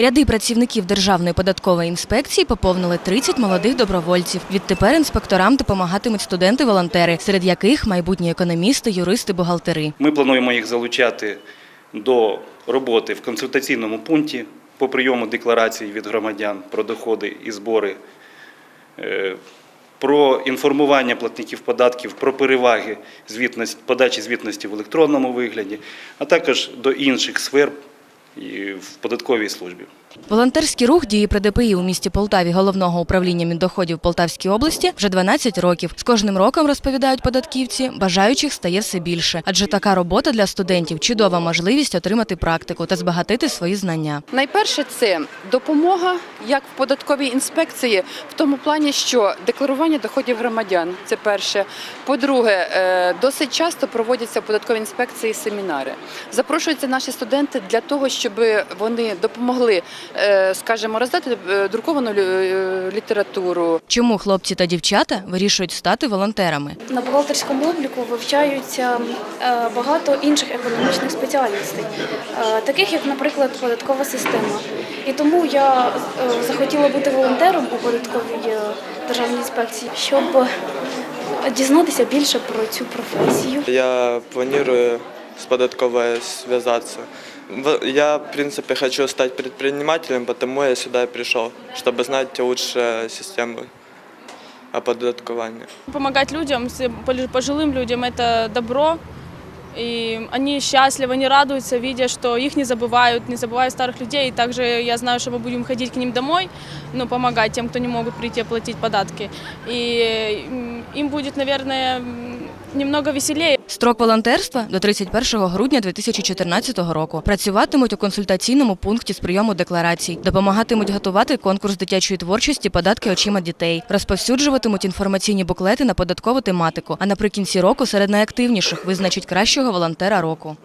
Ряди працівників Державної податкової інспекції поповнили 30 молодих добровольців. Відтепер інспекторам допомагатимуть студенти-волонтери, серед яких майбутні економісти, юристи, бухгалтери. Ми плануємо їх залучати до роботи в консультаційному пункті по прийому декларацій від громадян про доходи і збори, е, про інформування платників податків про переваги подачі звітності в електронному вигляді, а також до інших сфер і в податковій службі. Волонтерський рух діє при ДПІ у місті Полтаві головного управління Міндоходів Полтавській області вже 12 років. З кожним роком розповідають податківці, бажаючих стає все більше, адже така робота для студентів чудова можливість отримати практику та збагатити свої знання. Найперше це допомога як в податковій інспекції, в тому плані, що декларування доходів громадян це перше. По-друге, е, досить часто проводяться в податковій інспекції семінари. Запрошуються наші студенти для того, щоб вони допомогли, е, скажімо, роздати е, друковану е, літературу, Чому хлопці та дівчата вирішують стати волонтерами? На бухгалтерському обліку вивчаються багато інших економічних спеціальностей, таких як, наприклад, податкова система. І тому я захотіла бути волонтером у податковій державній інспекції, щоб дізнатися більше про цю професію. Я планирую с податковой связаться. Я, в принципе, хочу стать предпринимателем, потому я сюда и пришел, чтобы знать лучше систему оподаткування. Помогать людям, пожилым людям – это добро. И они счастливы, они радуются, видя, что их не забывают, не забывают старых людей. И также я знаю, что мы будем ходить к ним домой, ну, помогать тем, кто не могут прийти оплатить податки. И им будет, наверное, немного веселее. Строк волонтерства до 31 грудня 2014 року. Працюватимуть у консультаційному пункті з прийому декларацій, допомагатимуть готувати конкурс дитячої творчості податки очима дітей, розповсюджуватимуть інформаційні буклети на податкову тематику. А наприкінці року серед найактивніших визначать кращого волонтера року.